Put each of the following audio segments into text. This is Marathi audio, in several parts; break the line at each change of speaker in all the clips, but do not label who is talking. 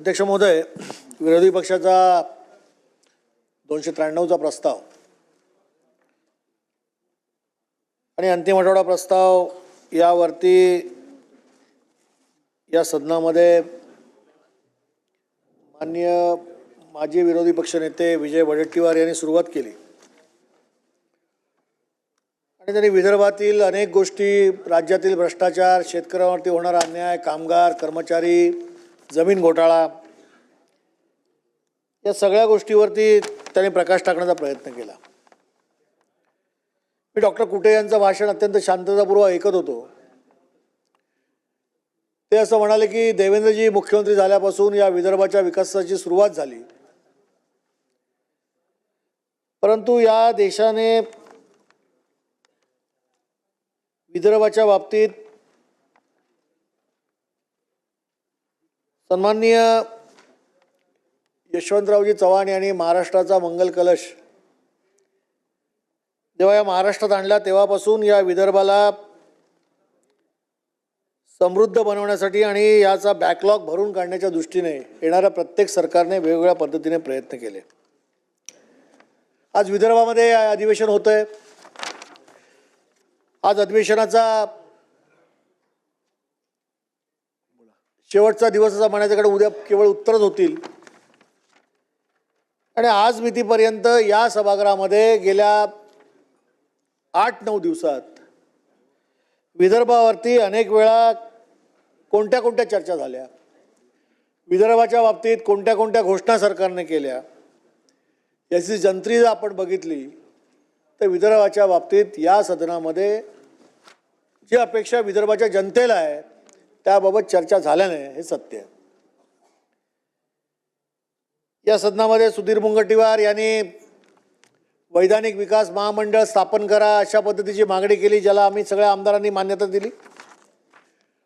अध्यक्ष महोदय विरोधी पक्षाचा दोनशे त्र्याण्णवचा प्रस्ताव आणि अंतिम आठवडा प्रस्ताव यावरती या सदनामध्ये मान्य माजी विरोधी पक्षनेते विजय वडेट्टीवार यांनी सुरुवात केली. आणि त्यांनी विदर्भातील अनेक गोष्टी राज्यातील भ्रष्टाचार शेतकऱ्यांवरती होणारा अन्याय कामगार कर्मचारी जमीन घोटाळा या सगळ्या गोष्टीवरती त्यांनी प्रकाश टाकण्याचा प्रयत्न केला. मी डॉक्टर कुटे यांचं भाषण अत्यंत शांततापूर्वक ऐकत होतो. ते असं म्हणाले की देवेंद्रजी मुख्यमंत्री झाल्यापासून या विदर्भाच्या विकासाची सुरुवात झाली. परंतु या देशाने विदर्भाच्या बाबतीत सन्माननीय यशवंतरावजी चव्हाण यांनी महाराष्ट्राचा मंगल कलश जेव्हा या महाराष्ट्रात आणला तेव्हापासून या विदर्भाला समृद्ध बनवण्यासाठी आणि याचा बॅकलॉग भरून काढण्याच्या दृष्टीने येणाऱ्या प्रत्येक सरकारने वेगवेगळ्या पद्धतीने प्रयत्न केले. आज विदर्भामध्ये अधिवेशन होतं आहे आज अधिवेशनाचा शेवटचा दिवस असा म्हणायच्याकडे उद्या केवळ उत्तरच होतील. आणि आज मितीपर्यंत या सभागृहामध्ये गेल्या आठ नऊ दिवसात विदर्भावरती अनेक वेळा कोणत्या कोणत्या चर्चा झाल्या? विदर्भाच्या बाबतीत कोणत्या कोणत्या घोषणा सरकारने केल्या? याची जंत्री जर आपण बघितली तर विदर्भाच्या बाबतीत या सदनामध्ये जी अपेक्षा विदर्भाच्या जनतेला आहे त्याबाबत चर्चा झाल्या नाही हे सत्य आहे. या सदनामध्ये सुधीर मुंगटीवार यांनी वैधानिक विकास महामंडळ स्थापन करा अशा पद्धतीची मागणी केली ज्याला आम्ही सगळ्या आमदारांनी मान्यता दिली.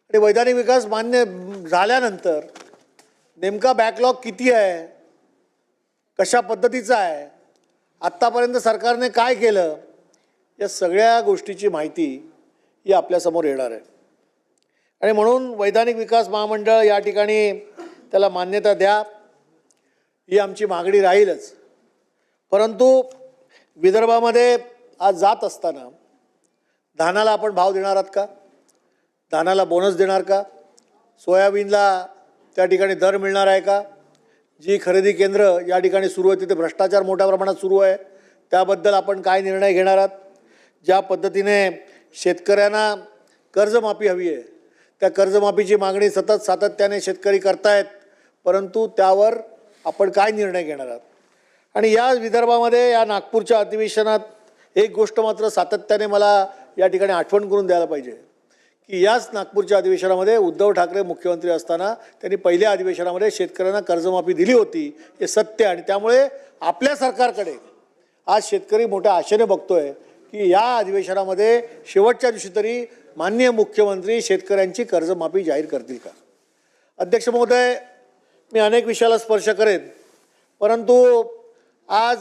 आणि वैधानिक विकास मान्य झाल्यानंतर नेमका बॅकलॉग किती आहे? कशा पद्धतीचा आहे? आत्तापर्यंत सरकारने काय केलं? या सगळ्या गोष्टीची माहिती ही आपल्यासमोर येणार आहे. आणि म्हणून वैधानिक विकास महामंडळ या ठिकाणी त्याला मान्यता द्या. ही आमची मागणी राहीलच. परंतु विदर्भामध्ये आज जात असताना धानाला आपण भाव देणार आहात का? धानाला बोनस देणार का? सोयाबीनला त्या ठिकाणी दर मिळणार आहे का? जी खरेदी केंद्र या ठिकाणी सुरू आहे तिथे भ्रष्टाचार मोठ्या प्रमाणात सुरू आहे. त्याबद्दल आपण काय निर्णय घेणार आहात? ज्या पद्धतीने शेतकऱ्यांना कर्जमाफी हवी आहे त्या कर्जमाफीची मागणी सतत सातत्याने शेतकरी करतायत परंतु त्यावर आपण काय निर्णय घेणार आहात? आणि या विदर्भामध्ये या नागपूरच्या अधिवेशनात एक गोष्ट मात्र सातत्याने मला या ठिकाणी आठवण करून द्यायला पाहिजे की याच नागपूरच्या अधिवेशनामध्ये उद्धव ठाकरे मुख्यमंत्री असताना त्यांनी पहिल्या अधिवेशनामध्ये शेतकऱ्यांना कर्जमाफी दिली होती हे सत्य आणि त्यामुळे आपल्या सरकारकडे आज शेतकरी मोठ्या आशेने बघतोय की या अधिवेशनामध्ये शेवटच्या दिवशी तरी माननीय मुख्यमंत्री शेतकऱ्यांची कर्जमाफी जाहीर करतील का? अध्यक्ष महोदय मी अनेक विषयाला स्पर्श करेन परंतु आज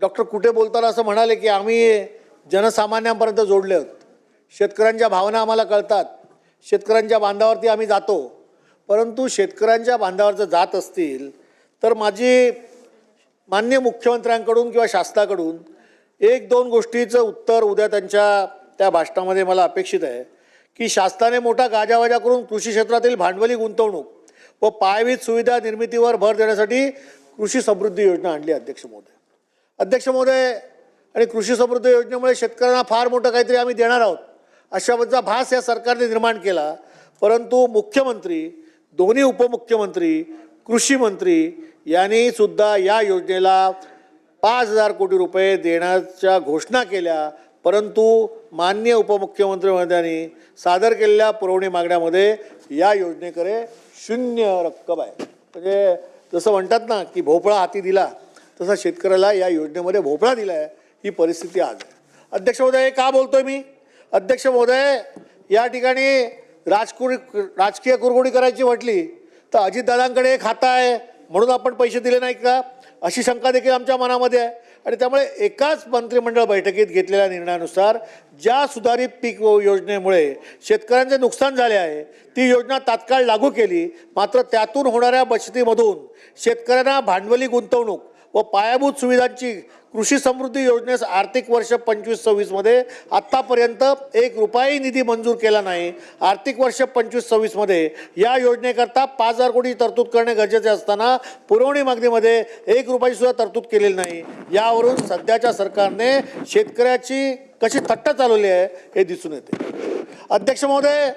डॉक्टर कुठे बोलताना असं म्हणाले की आम्ही जनसामान्यांपर्यंत जोडले आहोत. शेतकऱ्यांच्या भावना आम्हाला कळतात. शेतकऱ्यांच्या बांधावरती आम्ही जातो. परंतु शेतकऱ्यांच्या बांधावर जर जात असतील तर माझी मान्य मुख्यमंत्र्यांकडून किंवा शासनाकडून एक दोन गोष्टीचं उत्तर उद्या त्यांच्या त्या भाषणामध्ये मला अपेक्षित आहे की शासनाने मोठा गाजावाजा करून कृषी क्षेत्रातील भांडवली गुंतवणूक व पायाभूत सुविधा निर्मितीवर भर देण्यासाठी कृषी समृद्धी योजना आणली अध्यक्ष महोदय. अध्यक्ष महोदय आणि कृषी समृद्धी योजनेमुळे शेतकऱ्यांना फार मोठं काहीतरी आम्ही देणार आहोत. अशाबद्दलचा भास या सरकारने निर्माण केला. परंतु मुख्यमंत्री दोन्ही उपमुख्यमंत्री कृषी मंत्री यांनी सुद्धा या योजनेला पाच हजार कोटी रुपये देण्याच्या घोषणा केल्या. परंतु मान्य उपमुख्यमंत्री महोदयांनी सादर केलेल्या पुरवणी मागण्यामध्ये या योजनेकडे शून्य रक्कम आहे. म्हणजे जसं म्हणतात ना की भोपळा हाती दिला तसा शेतकऱ्याला या योजनेमध्ये भोपळा दिला आहे ही परिस्थिती आज आहे. अध्यक्ष महोदय का बोलतोय मी? अध्यक्ष महोदय या ठिकाणी राजकुरी राजकीय कुरगुडी करायची म्हटली तर अजितदादांकडे एक खातं आहे म्हणून आपण पैसे दिले नाहीत का? अशी शंका देखील आमच्या मनामध्ये आहे. आणि त्यामुळे एकाच मंत्रिमंडळ बैठकीत घेतलेल्या निर्णयानुसार ज्या सुधारित पीक योजनेमुळे शेतकऱ्यांचे नुकसान झाले आहे ती योजना तात्काळ लागू केली. मात्र त्यातून होणाऱ्या बचतीमधून शेतकऱ्यांना भांडवली गुंतवणूक व पायाभूत सुविधांची कृषी समृद्धी योजनेस आर्थिक वर्ष पंचवीस सव्वीसमध्ये आत्तापर्यंत एक रुपयाही निधी मंजूर केला नाही. आर्थिक वर्ष पंचवीस सव्वीसमध्ये या योजनेकरता पाच हजार कोटी तरतूद करणे गरजेचे असताना पुरवणी मागणीमध्ये एक रुपयाचीसुद्धा तरतूद केलेली नाही. यावरून सध्याच्या सरकारने शेतकऱ्याची कशी थट्टा चालवली आहे हे दिसून येते. अध्यक्ष महोदय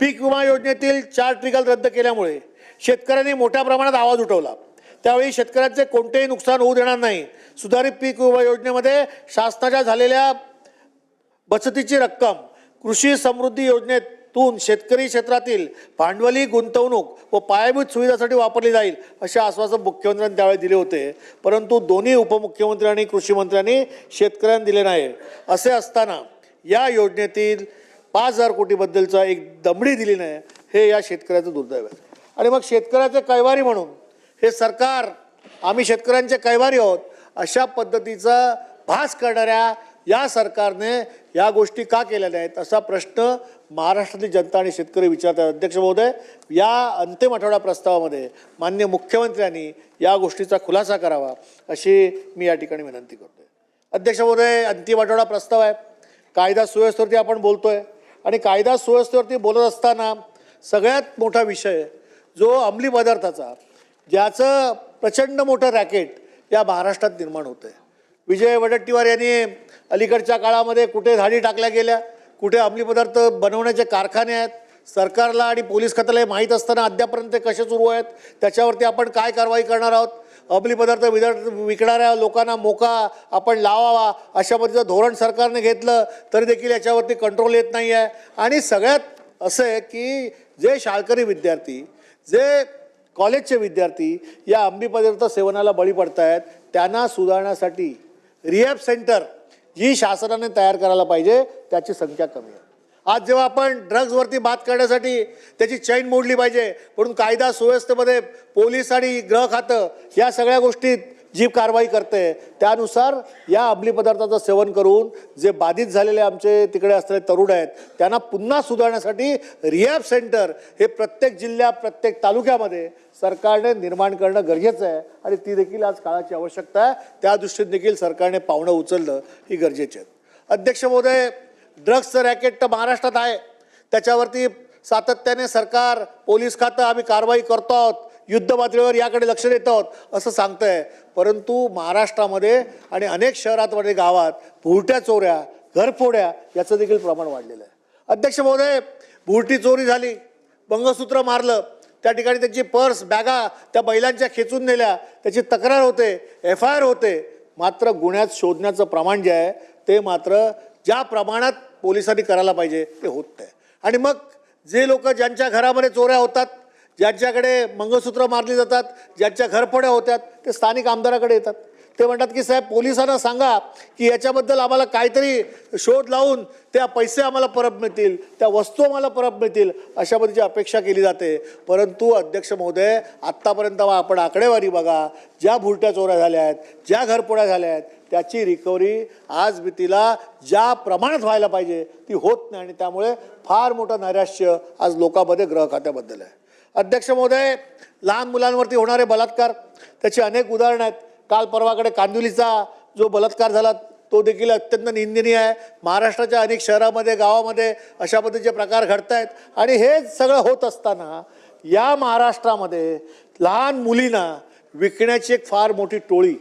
पीक विमा योजनेतील चार ट्रिगल रद्द केल्यामुळे शेतकऱ्यांनी मोठ्या प्रमाणात आवाज उठवला. त्यावेळी शेतकऱ्यांचे कोणतेही नुकसान होऊ देणार नाही. सुधारित पीक विमा योजनेमध्ये शासनाच्या झालेल्या बचतीची रक्कम कृषी समृद्धी योजनेतून शेतकरी क्षेत्रातील भांडवली गुंतवणूक व पायाभूत सुविधासाठी वापरली जाईल असे आश्वासन मुख्यमंत्र्यांनी त्यावेळी दिले होते. परंतु दोन्ही उपमुख्यमंत्री आणि कृषी मंत्र्यांनी शेतकऱ्यांना दिले नाही. असे असताना या योजनेतील पाच हजार कोटीबद्दलचा एक दमडी दिली नाही हे या शेतकऱ्याचं दुर्दैव आहे. आणि मग शेतकऱ्याचे कैवारी म्हणून हे सरकार आम्ही शेतकऱ्यांचे कैवारी आहोत अशा पद्धतीचा भास करणाऱ्या या सरकारने या गोष्टी का केल्या नाहीत? असा प्रश्न महाराष्ट्रातील जनता आणि शेतकरी विचारतात. अध्यक्ष महोदय या अंतिम आठवडा प्रस्तावामध्ये मान्य मुख्यमंत्र्यांनी या गोष्टीचा खुलासा करावा अशी मी या ठिकाणी विनंती करतोय. अध्यक्ष महोदय अंतिम आठवडा प्रस्ताव आहे. कायदा सुव्यवस्थेवरती आपण बोलतोय. आणि कायदा सुव्यवस्थेवरती बोलत असताना सगळ्यात मोठा विषय जो अंमली पदार्थाचा ज्याचं प्रचंड मोठं रॅकेट या महाराष्ट्रात निर्माण होतं आहे विजय वडट्टीवार यांनी अलीकडच्या काळामध्ये कुठे धाडी टाकल्या गेल्या कुठे अंमली पदार्थ बनवण्याचे कारखाने आहेत सरकारला आणि पोलीस खात्याला हे माहीत असताना अद्यापर्यंत ते कसे सुरू आहेत त्याच्यावरती आपण काय कारवाई करणार आहोत? अंमली पदार्थ विदर विकणाऱ्या लोकांना मोका आपण लावावा अशा पद्धतीचं धोरण सरकारने घेतलं तरी देखील याच्यावरती कंट्रोल येत नाही आहे आणि सगळ्यात असं आहे की जे शाळकरी विद्यार्थी जे कॉलेजचे विद्यार्थी या अंबी पदार्थ सेवनाला बळी पडत आहेत त्यांना सुधारण्यासाठी रिहॅब सेंटर जी शासनाने तयार करायला पाहिजे त्याची संख्या कमी आहे. आज जेव्हा आपण ड्रग्जवरती बात करण्यासाठी त्याची चैन मोडली पाहिजे म्हणून कायदा सुव्यवस्थेमध्ये पोलीस आणि गृह खातं या सगळ्या गोष्टीत जी कारवाई करते. त्यानुसार या अंमली पदार्थाचं सेवन करून जे बाधित झालेले आमचे तिकडे असलेले तरुण आहेत त्यांना पुन्हा सुधारण्यासाठी रिहॅब सेंटर हे प्रत्येक जिल्ह्यात प्रत्येक तालुक्यामध्ये सरकारने निर्माण करणं गरजेचं आहे आणि ती देखील आज काळाची आवश्यकता आहे. त्या दृष्टीने देखील सरकारने पावणं उचललं ही गरजेची आहेत. अध्यक्ष महोदय ड्रग्सचं रॅकेट तर महाराष्ट्रात आहे. त्याच्यावरती सातत्याने सरकार पोलीस खातं आम्ही कारवाई करतो आहोत. युद्ध पातळीवर याकडे लक्ष देत आहोत असं सांगतंय. परंतु महाराष्ट्रामध्ये आणि अनेक शहरात गावात भुरट्या चोऱ्या घरफोड्या याचं देखील प्रमाण वाढलेलं आहे. अध्यक्ष महोदय भुरटी चोरी झाली मंगळसूत्र मारलं त्या ठिकाणी त्यांची पर्स बॅगा त्या बैलांच्या खेचून नेल्या त्याची तक्रार होते एफ आय आर होते. मात्र गुन्ह्यात शोधण्याचं प्रमाण जे आहे ते मात्र ज्या प्रमाणात पोलिसांनी करायला पाहिजे ते होत नाही. आणि मग जे लोक ज्यांच्या घरामध्ये चोऱ्या होतात ज्यांच्याकडे मंगळसूत्र मारली जातात ज्यांच्या घरफोड्या होत्यात ते स्थानिक आमदाराकडे येतात. ते म्हणतात की साहेब पोलिसांना सांगा की याच्याबद्दल आम्हाला काहीतरी शोध लावून त्या पैसे आम्हाला परत मिळतील त्या वस्तू आम्हाला परत मिळतील अशा पद्धतीची अपेक्षा केली जाते. परंतु अध्यक्ष महोदय आत्तापर्यंत आपण आकडेवारी बघा ज्या भुरट्या चोऱ्या झाल्या आहेत ज्या घरपोड्या झाल्या आहेत त्याची रिकव्हरी आज भीतीला ज्या प्रमाणात व्हायला पाहिजे ती होत नाही आणि त्यामुळे फार मोठं नैराश्य आज लोकांमध्ये ग्रह खात्याबद्दल आहे. अध्यक्ष महोदय लहान मुलांवरती होणारे बलात्कार त्याची अनेक उदाहरणं आहेत. काल परवाकडे कांदिवलीचा जो बलात्कार झाला तो देखील अत्यंत निंदनीय आहे. महाराष्ट्राच्या अनेक शहरामध्ये गावामध्ये अशा पद्धतीचे प्रकार घडत आहेत आणि हे सगळं होत असताना या महाराष्ट्रामध्ये लहान मुलींना विकण्याची एक फार मोठी टोळी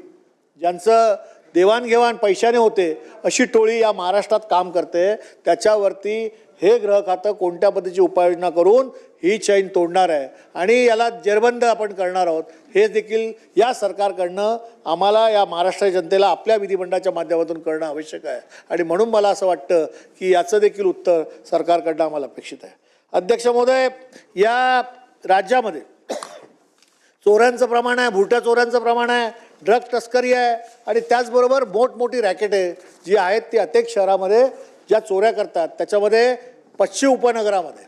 ज्यांचं देवाणघेवाण पैशाने होते अशी टोळी या महाराष्ट्रात काम करते. त्याच्यावरती हे ग्रह खातं कोणत्या पद्धतीची उपाययोजना करून ही चैन तोडणार आहे? आणि याला जेरबंद आपण करणार आहोत. हे देखील या सरकारकडनं आम्हाला या महाराष्ट्र जनतेला आपल्या विधिमंडळाच्या माध्यमातून करणं आवश्यक आहे. आणि म्हणून मला असं वाटतं की याचं देखील उत्तर सरकारकडनं आम्हाला अपेक्षित आहे. अध्यक्ष महोदय या राज्यामध्ये चोऱ्यांचं प्रमाण आहे भुरट्या चोऱ्यांचं प्रमाण आहे. ड्रग तस्करी आहे आणि त्याचबरोबर मोठमोठी रॅकेट आहे जी आहेत ती अनेक शहरामध्ये ज्या चोऱ्या करतात. त्याच्यामध्ये पश्चिम उपनगरामध्ये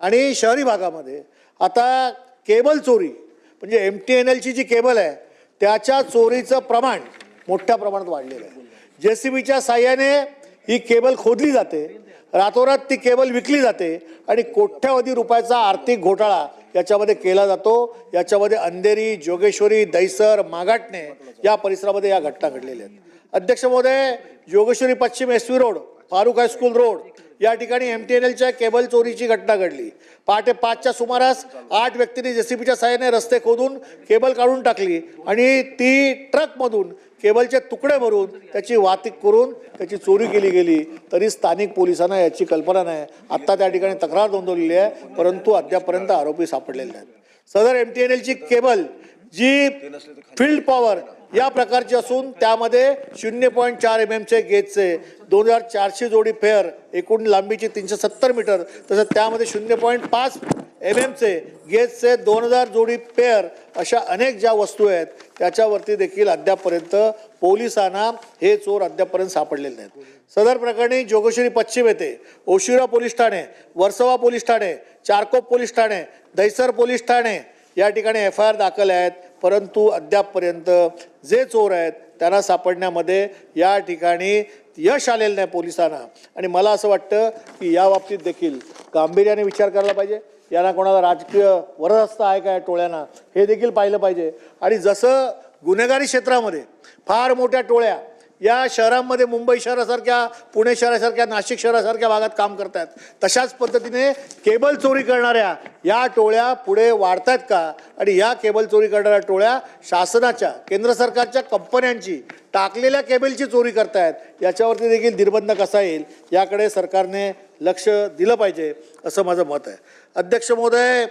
आणि शहरी भागामध्ये. आता केबल चोरी म्हणजे एम टी एन एलची जी केबल आहे त्याच्या चोरीचं प्रमाण मोठ्या प्रमाणात वाढलेलं आहे. जे सी बीच्या साह्याने ही केबल खोदली जाते. रातोरात ती केबल विकली जाते आणि कोट्यावधी रुपयाचा आर्थिक घोटाळा याच्यामध्ये केला जातो. याच्यामध्ये अंधेरी जोगेश्वरी दैसर मागाटणे या परिसरामध्ये या घटना घडलेल्या आहेत. अध्यक्ष महोदय जोगेश्वरी पश्चिम S road. Farooq high school road. या ठिकाणी एम टी एन एलच्या केबल चोरीची घटना घडली. पहाटे पाचच्या सुमारास आठ व्यक्तींनी जेसीबीच्या सहाय्याने रस्ते खोदून केबल काढून टाकली आणि ती ट्रकमधून केबलचे तुकडे भरून त्याची वाहतूक करून त्याची चोरी केली गेली. तरी स्थानिक पोलिसांना याची कल्पना नाही. आत्ता त्या ठिकाणी तक्रार नोंदवलेली आहे परंतु अद्यापर्यंत आरोपी सापडलेले आहेत सदर एम टी एन एलची केबल जी फील्ड पॉवर या प्रकारची असून त्यामध्ये शून्य पॉईंट चार एम एमचे गेजचे दोन हजार चारशे जोडी फेअर एकूण लांबीची तीनशे सत्तर मीटर तसंच त्यामध्ये शून्य पॉईंट पाच एम एमचे गेजचे दोन हजार जोडी पेअर अशा अनेक ज्या वस्तू आहेत त्याच्यावरती देखील अद्यापपर्यंत पोलिसांना हे चोर अद्यापपर्यंत सापडलेले नाहीत. सदर प्रकरणी जोगेश्वरी पश्चिम येथे ओशिरा पोलीस ठाणे वर्सोवा पोलीस ठाणे चारकोप पोलीस ठाणे दैसर पोलीस ठाणे या ठिकाणी एफ आय आर दाखल आहेत परंतु अद्यापपर्यंत जे चोर आहेत त्यांना सापडण्यामध्ये या ठिकाणी यश आलेलं नाही पोलिसांना. आणि मला असं वाटतं की या बाबतीत देखील गांभीर्याने विचार करायला पाहिजे. यांना कोणाला राजकीय वरदस्त आहे काय टोळ्यांना हे देखील पाहिलं पाहिजे. आणि जसं गुन्हेगारी क्षेत्रामध्ये फार मोठ्या टोळ्या या शहरांमध्ये मुंबई शहरासारख्या पुणे शहरासारख्या नाशिक शहरासारख्या भागात काम करतात तशाच पद्धतीने केबल चोरी करणाऱ्या या टोळ्या पुढे वाढतायत का? आणि या केबल चोरी करणाऱ्या टोळ्या शासनाच्या केंद्र सरकारच्या कंपन्यांची टाकलेल्या केबलची चोरी करतायत याच्यावरती देखील निर्बंध कसा येईल? याकडे सरकारने लक्ष दिलं पाहिजे असं माझं मत आहे. अध्यक्ष महोदय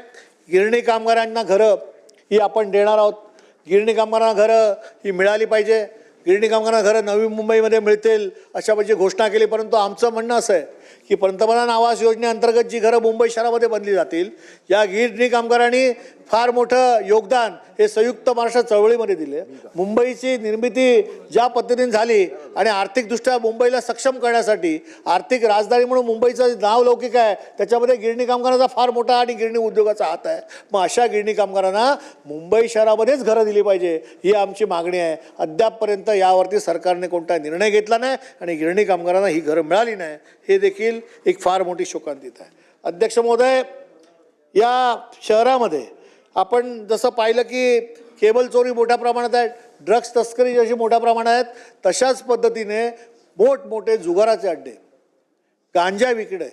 गिरणी कामगारांना घरं ही आपण देणार आहोत. गिरणी कामगारांना घरं ही मिळाली पाहिजे. गिरणी कामगारांना घरं नवी मुंबईमध्ये मिळतील अशा म्हणजे घोषणा केली परंतु आमचं म्हणणं असं आहे की पंतप्रधान आवास योजनेअंतर्गत जी घरं मुंबई शहरामध्ये बनली जातील या गिरणी कामगारांनी फार मोठं योगदान हे संयुक्त महाराष्ट्र चळवळीमध्ये दिले. मुंबईची निर्मिती ज्या पद्धतीने झाली आणि आर्थिकदृष्ट्या मुंबईला सक्षम करण्यासाठी आर्थिक राजधानी म्हणून मुंबईचं नाव लौकिक आहे त्याच्यामध्ये गिरणी कामगारांचा फार मोठा आणि गिरणी उद्योगाचा हात आहे. मग अशा गिरणी कामगारांना मुंबई शहरामध्येच घरं दिली पाहिजे ही आमची मागणी आहे. अद्यापपर्यंत यावरती सरकारने कोणता निर्णय घेतला नाही आणि गिरणी कामगारांना ही घरं मिळाली नाही. हे देखील एक फार मोठी शोकांतित आहे. अध्यक्ष महोदय या शहरामध्ये आपण जसं पाहिलं की केबल चोरी मोठ्या प्रमाणात आहे ड्रग्स तस्करी जशी मोठ्या प्रमाणात आहेत तशाच पद्धतीने मोठमोठे जुगाराचे अड्डे गांजा विकणे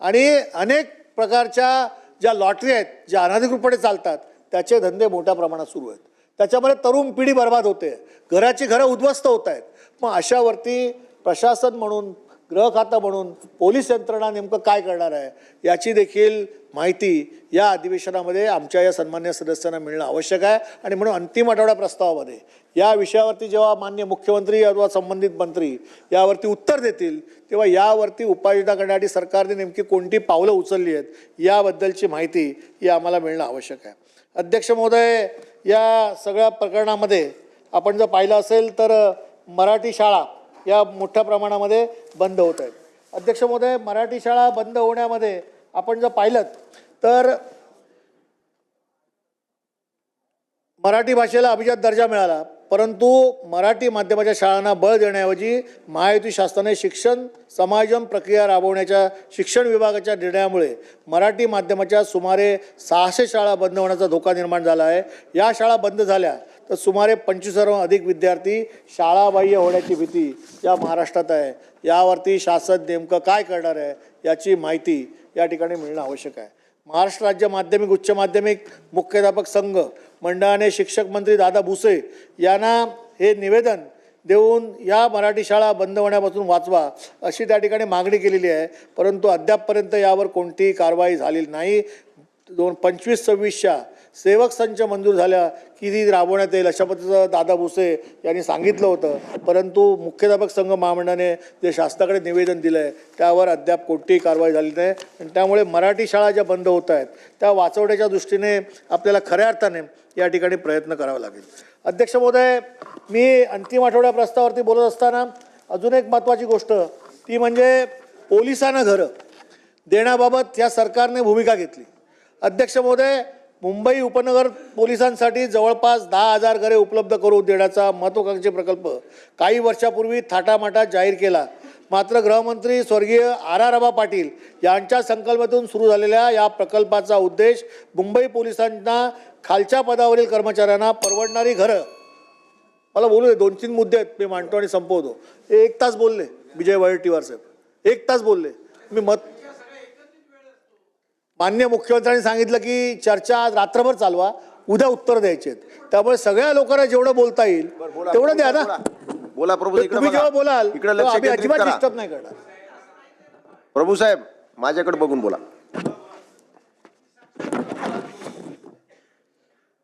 आणि अनेक प्रकारच्या ज्या लॉटरी आहेत ज्या अनाधिकृतपणे चालतात त्याचे धंदे मोठ्या प्रमाणात सुरू आहेत. त्याच्यामध्ये तरुण पिढी बर्बाद होते घराची घरं उद्ध्वस्त होत आहेत. मग अशावरती प्रशासन म्हणून ग्रह खातं म्हणून पोलीस यंत्रणा नेमकं काय करणार आहे याची देखील माहिती या अधिवेशनामध्ये आमच्या या सन्मान्य सदस्यांना मिळणं आवश्यक आहे. आणि म्हणून अंतिम आठवडा प्रस्तावामध्ये या विषयावरती जेव्हा मान्य मुख्यमंत्री अथवा संबंधित मंत्री यावरती उत्तर देतील तेव्हा यावरती उपाययोजना करण्यासाठी सरकारने नेमकी कोणती पावलं उचलली आहेत याबद्दलची माहिती ही आम्हाला मिळणं आवश्यक आहे. अध्यक्ष महोदय या सगळ्या प्रकरणामध्ये आपण जर पाहिलं असेल तर मराठी शाळा या मोठ्या प्रमाणामध्ये बंद होत आहेत. अध्यक्ष महोदय मराठी शाळा बंद होण्यामध्ये आपण जर पाहिलं तर मराठी भाषेला अभिजात दर्जा मिळाला परंतु मराठी माध्यमाच्या शाळांना बळ देण्याऐवजी महायुती शासनाने शिक्षण समायोजन प्रक्रिया राबवण्याच्या शिक्षण विभागाच्या निर्णयामुळे मराठी माध्यमाच्या सुमारे सहाशे शाळा बंद होण्याचा धोका निर्माण झाला आहे. या शाळा बंद झाल्या तर सुमारे पंचवीसहून अधिक विद्यार्थी शाळाबाह्य होण्याची भीती या महाराष्ट्रात आहे. यावरती शासन नेमकं काय करणार आहे याची माहिती या ठिकाणी मिळणं आवश्यक आहे. महाराष्ट्र राज्य माध्यमिक उच्च माध्यमिक मुख्याध्यापक संघ मंडळाने शिक्षक मंत्री दादा भुसे यांना हे निवेदन देऊन या मराठी शाळा बंद होण्यापासून वाचवा अशी त्या ठिकाणी मागणी केलेली आहे. परंतु अद्यापपर्यंत यावर कोणतीही कारवाई झालेली नाही. दोन पंचवीस सव्वीसच्या सेवक संच मंजूर झाल्या की ती राबवण्यात येईल अशा पद्धतीचं दादा भुसे यांनी सांगितलं होतं. परंतु मुख्याध्यापक संघ महामंडळाने जे शासनाकडे निवेदन दिलं आहे त्यावर अद्याप कोणतीही कारवाई झाली नाही. आणि त्यामुळे मराठी शाळा ज्या बंद होत आहेत त्या वाचवण्याच्या दृष्टीने आपल्याला खऱ्या अर्थाने या ठिकाणी प्रयत्न करावा लागेल. अध्यक्ष महोदय मी अंतिम आठवड्या प्रस्तावावरती बोलत असताना अजून एक महत्त्वाची गोष्ट ती म्हणजे पोलिसांना घरं देण्याबाबत या सरकारने भूमिका घेतली. अध्यक्ष महोदय मुंबई उपनगर पोलिसांसाठी जवळपास दहा हजार घरे उपलब्ध करून देण्याचा महत्त्वाकांक्षी प्रकल्प काही वर्षापूर्वी थाटामाटात जाहीर केला. मात्र गृहमंत्री स्वर्गीय आर आर आबा पाटील यांच्या संकल्पातून सुरू झालेल्या या प्रकल्पाचा उद्देश मुंबई पोलिसांना खालच्या पदावरील कर्मचाऱ्यांना परवडणारी घरं. मला बोलू दे दोन तीन मुद्दे आहेत मी मांडतो आणि संपवतो. एक तास बोलले विजय वडेट्टीवार साहेब. एक तास बोलले. मी मत मान्य मुख्यमंत्र्यांनी सांगितलं की चर्चा आज रात्रभर चालवा उद्या उत्तर द्यायचे त्यामुळे सगळ्या लोकांना जेवढं बोलता येईल तेवढं द्या ना.
बोला. प्रभू
तुम्ही जेव्हा बोलाल आम्ही अजिबात डिस्टर्ब नाही करणार.
प्रभू साहेब माझ्याकडे बघून बोला.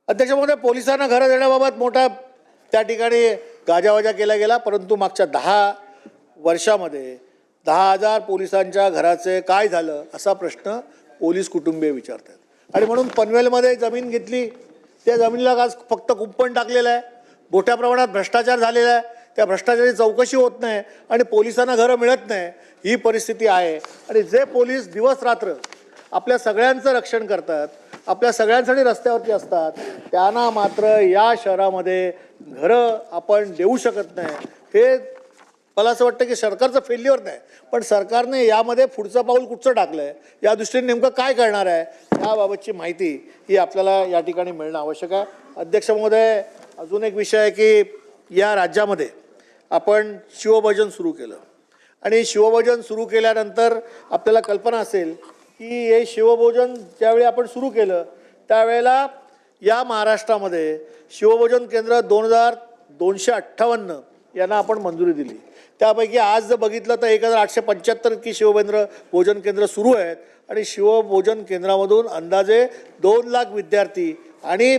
अध्यक्ष महोदय पोलिसांना घरं देण्याबाबत मोठा त्या ठिकाणी गाजावाजा केला गेला परंतु मागच्या दहा वर्षामध्ये दहा हजार पोलिसांच्या घराचे काय झालं असा प्रश्न पोलीस कुटुंबीय विचारतात. आणि म्हणून पनवेलमध्ये जमीन घेतली. त्या जमिनीला आज फक्त कुंपण टाकलेलं आहे. मोठ्या प्रमाणात भ्रष्टाचार झालेला आहे. त्या भ्रष्टाचारी चौकशी होत नाही आणि पोलिसांना घरं मिळत नाही. ही परिस्थिती आहे. आणि जे पोलीस दिवस रात्र आपल्या सगळ्यांचं रक्षण करतात आपल्या सगळ्यांसाठी रस्त्यावरती असतात त्यांना मात्र या शहरामध्ये घरं आपण देऊ शकत नाही. हे मला असं वाटतं की सरकारचं फेल्युअर नाही. पण सरकारने यामध्ये पुढचं पाऊल कुठचं टाकलं आहे या दृष्टीने नेमकं काय करणार आहे? याबाबतची माहिती ही आपल्याला या ठिकाणी मिळणं आवश्यक आहे. अध्यक्ष महोदय अजून एक विषय आहे की या राज्यामध्ये आपण शिवभजन सुरू केलं. आणि शिवभोजन सुरू केल्यानंतर आपल्याला कल्पना असेल की हे शिवभोजन ज्यावेळी आपण सुरू केलं त्यावेळेला या महाराष्ट्रामध्ये शिवभोजन केंद्र दोन हजार दोनशे अठ्ठावन्न यांना आपण मंजुरी दिली. त्यापैकी आज जर बघितलं तर एक हजार आठशे पंच्याहत्तर इतकी शिवभेंद्र भोजन केंद्र सुरू आहेत. आणि शिवभोजन केंद्रामधून अंदाजे दोन लाख विद्यार्थी आणि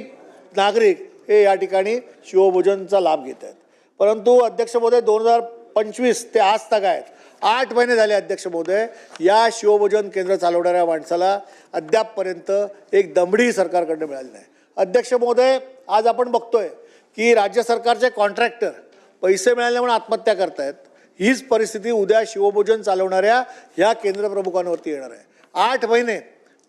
नागरिक हे या ठिकाणी शिवभोजनचा लाभ घेत आहेत. परंतु अध्यक्ष महोदय दोन हजार पंचवीस ते आज तक आहेत. आठ महिने झाले अध्यक्ष महोदय या शिवभोजन केंद्र चालवणाऱ्या माणसाला अद्यापपर्यंत एक दमडी सरकारकडनं मिळाली नाही. अध्यक्ष महोदय आज आपण बघतोय की राज्य सरकारचे कॉन्ट्रॅक्टर पैसे मिळाल्यामुळे आत्महत्या करतायत. हीच परिस्थिती उद्या शिवभोजन चालवणाऱ्या ह्या केंद्रप्रमुखांवरती येणार आहे. आठ महिने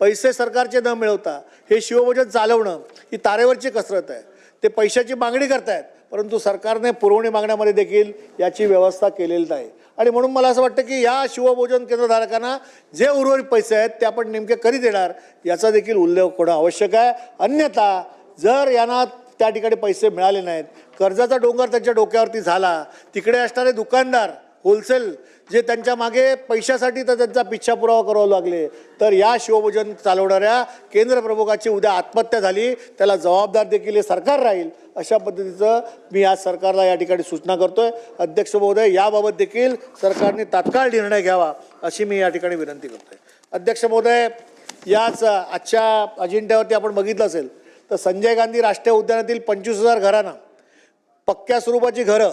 पैसे सरकारचे न मिळवता हे शिवभोजन चालवणं ही तारेवरची कसरत आहे. ते पैशाची मागणी करतायत परंतु सरकारने पुरवणी मागण्यामध्ये देखील याची व्यवस्था केलेली नाही. आणि म्हणून मला असं वाटतं की या शिवभोजन केंद्रधारकांना जे उर्वरित पैसे आहेत ते आपण नेमके कधी देणार याचा देखील उल्लेख होणं आवश्यक आहे. अन्यथा जर यांना त्या ठिकाणी पैसे मिळाले नाहीत. कर्जाचा डोंगर त्यांच्या डोक्यावरती झाला. तिकडे असणारे दुकानदार होलसेल जे त्यांच्या मागे पैशासाठी तर त्यांचा पिच्छापुरावा करावा लागले. तर या शिवभोजन चालवणाऱ्या केंद्र प्रमुखाची उद्या आत्महत्या झाली. त्याला जबाबदार देखील हे सरकार राहील. अशा पद्धतीचं मी आज सरकारला या ठिकाणी सूचना करतोय. अध्यक्ष महोदय याबाबत देखील सरकारने तात्काळ निर्णय घ्यावा अशी मी या ठिकाणी विनंती करतोय. अध्यक्ष महोदय याच आजच्या अजेंड्यावरती आपण बघितलं असेल तर संजय गांधी राष्ट्रीय उद्यानातील पंचवीस हजार घरांना पक्क्या स्वरूपाची घरं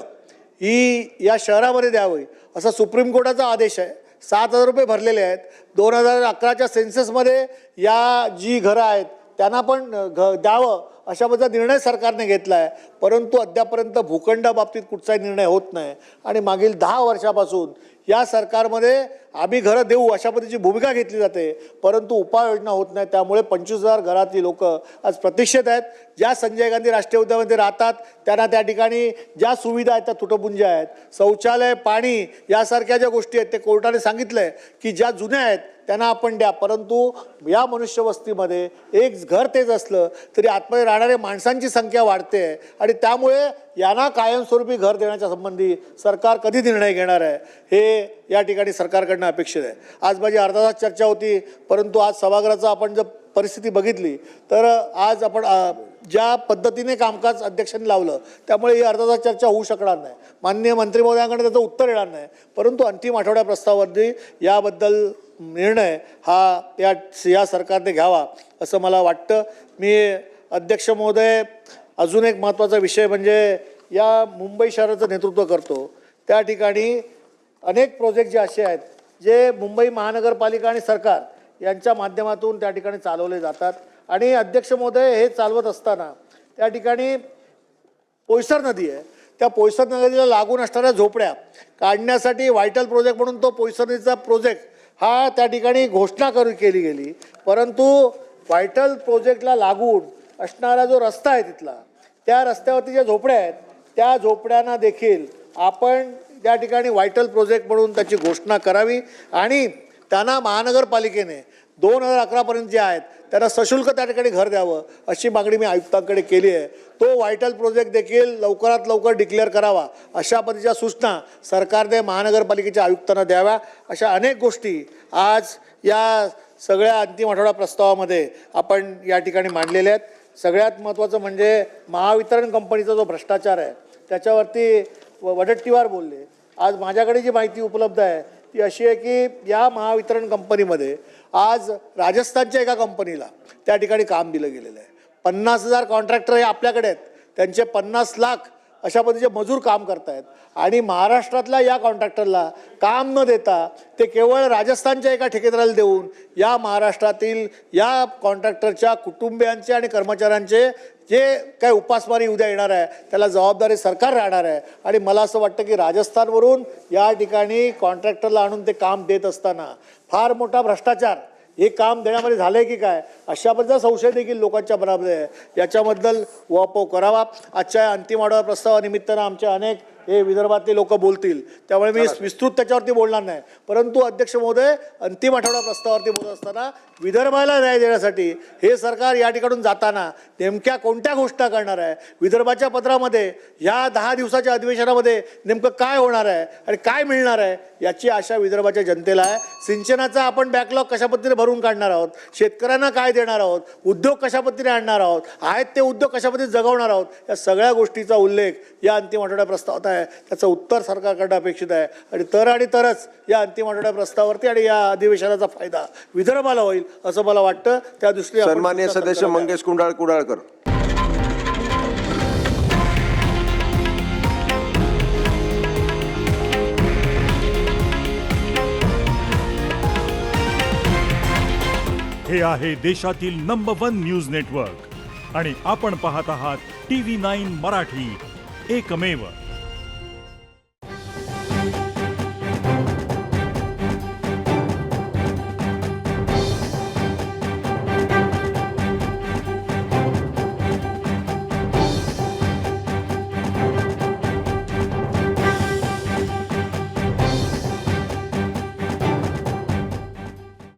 ही या शहरामध्ये द्यावी असा सुप्रीम कोर्टाचा आदेश आहे. सात हजार रुपये भरलेले आहेत. दोन हजार अकराच्या सेन्ससमध्ये या जी घरं आहेत त्यांना पण घ द्यावं अशाबद्दल निर्णय सरकारने घेतला आहे परंतु अद्यापर्यंत भूखंडाबाबतीत कुठचाही निर्णय होत नाही. आणि मागील दहा वर्षापासून या सरकारमध्ये आम्ही घरं देऊ अशा पद्धतीची भूमिका घेतली जाते. परंतु उपाययोजना होत नाही. त्यामुळे पंचवीस हजार घरातली लोक आज प्रतीक्षेत आहेत. ज्या संजय गांधी राष्ट्रीय उद्यानामध्ये राहतात त्यांना त्या ठिकाणी ज्या सुविधा आहेत त्या तुटपुंज्या आहेत. शौचालय पाणी यासारख्या ज्या गोष्टी आहेत ते कोर्टाने सांगितलं आहे की ज्या जुन्या आहेत त्यांना आपण द्या. परंतु या मनुष्यवस्तीमध्ये एक घर तेच असलं तरी आतमध्ये राहणाऱ्या माणसांची संख्या वाढते आहे आणि त्यामुळे यांना कायमस्वरूपी घर देण्याच्या संबंधी सरकार कधी निर्णय घेणार आहे हे या ठिकाणी सरकारकडनं अपेक्षित आहे. आज माझी अर्धा तास चर्चा होती परंतु आज सभागृहाचं आपण जर परिस्थिती बघितली तर आज आपण ज्या पद्धतीने कामकाज अध्यक्षांनी लावलं त्यामुळे ही अर्धा तास चर्चा होऊ शकणार नाही. माननीय मंत्री महोदयांकडे त्याचं उत्तर येणार नाही. परंतु अंतिम आठवड्या प्रस्तावावरती याबद्दल निर्णय हा या या सरकारने घ्यावा असं मला वाटतं. मी अध्यक्ष महोदय अजून एक महत्त्वाचा विषय म्हणजे या मुंबई शहराचं नेतृत्व करतो. त्या ठिकाणी अनेक प्रोजेक्ट जे असे आहेत जे मुंबई महानगरपालिका आणि सरकार यांच्या माध्यमातून त्या ठिकाणी चालवले जातात. आणि अध्यक्ष महोदय हे चालवत असताना त्या ठिकाणी पोयसर नदी आहे. त्या पोयसर नदीला लागून असणाऱ्या झोपड्या काढण्यासाठी व्हायटल प्रोजेक्ट म्हणून तो पोयसर नदीचा प्रोजेक्ट हा त्या ठिकाणी घोषणा करू केली गेली. परंतु व्हायटल प्रोजेक्टला लागून असणारा जो रस्ता आहे तिथला त्या रस्त्यावरती ज्या झोपड्या आहेत त्या झोपड्यांना देखील आपण त्या ठिकाणी व्हायटल प्रोजेक्ट म्हणून त्याची घोषणा करावी. आणि त्यांना महानगरपालिकेने दोन हजार अकरापर्यंत जे आहेत त्यांना सशुल्क त्या ठिकाणी घर द्यावं अशी मागणी मी आयुक्तांकडे केली आहे. तो व्हायटल प्रोजेक्ट देखील लवकरात लवकर डिक्लेअर करावा अशा पद्धतीच्या सूचना सरकारने महानगरपालिकेच्या आयुक्तांना द्याव्या. अशा अनेक गोष्टी आज या सगळ्या अंतिम आठवडा प्रस्तावामध्ये आपण या ठिकाणी मांडलेल्या आहेत. सगळ्यात महत्त्वाचं म्हणजे महावितरण कंपनीचा जो भ्रष्टाचार आहे त्याच्यावरती व- वडट्टीवार बोलले. आज माझ्याकडे जी माहिती उपलब्ध आहे ती अशी आहे की या महावितरण कंपनीमध्ये आज राजस्थानच्या एका कंपनीला त्या ठिकाणी काम दिलं गेलेलं आहे. पन्नास हजार कॉन्ट्रॅक्टर हे आपल्याकडे आहेत. त्यांचे पन्नास लाख अशा पद्धतीचे मजूर काम करतायत. आणि महाराष्ट्रातल्या या कॉन्ट्रॅक्टरला काम न देता ते केवळ राजस्थानच्या एका ठेकेदाराला देऊन या महाराष्ट्रातील या कॉन्ट्रॅक्टरच्या कुटुंबियांचे आणि कर्मचाऱ्यांचे जे काय उपासमारी उद्या येणार आहे त्याला जबाबदारी सरकार राहणार आहे. आणि मला असं वाटतं की राजस्थानवरून या ठिकाणी कॉन्ट्रॅक्टरला आणून ते काम देत असताना फार मोठा भ्रष्टाचार हे काम देण्यामध्ये झालं आहे की काय? अशाबद्दल संशय देखील लोकांच्या बरोबर आहे. याच्याबद्दल वापो करावा. आजच्या अंतिम आढावा प्रस्तावानिमित्तानं आमच्या अनेक हे विदर्भातले लोक बोलतील. त्यामुळे मी विस्तृत त्याच्यावरती बोलणार नाही. परंतु अध्यक्ष महोदय अंतिम आठवडा प्रस्तावावरती बोलत असताना विदर्भाला न्याय देण्यासाठी हे सरकार या ठिकाणून जाताना नेमक्या कोणत्या घोषणा करणार आहे? विदर्भाच्या पत्रामध्ये या दहा दिवसाच्या अधिवेशनामध्ये नेमकं काय होणार आहे आणि काय मिळणार आहे याची आशा विदर्भाच्या जनतेला आहे. सिंचनाचा आपण बॅकलॉग कशा पद्धतीने भरून काढणार आहोत? शेतकऱ्यांना काय देणार आहोत? उद्योग कशा पद्धतीने आणणार आहोत? आहेत ते उद्योग कशा पद्धतीने जगवणार आहोत? या सगळ्या गोष्टीचा उल्लेख या अंतिम आठवड्या प्रस्तावात आहे. त्याचं उत्तर सरकारकडनं अपेक्षित आहे. आणि तर आणि तरच या अंतिम आठवड्या प्रस्तावावरती आणि या अधिवेशनाचा फायदा विदर्भाला होईल असं मला वाटतं. त्या दृष्टीने
सन्मान्य सदस्य. मंगेश कुंडाळ कुडाळकर.
हे आहे देशातील नंबर वन न्यूज नेटवर्क आणि आपण पाहत आहात टी व्ही नाईन मराठी. एकमेव.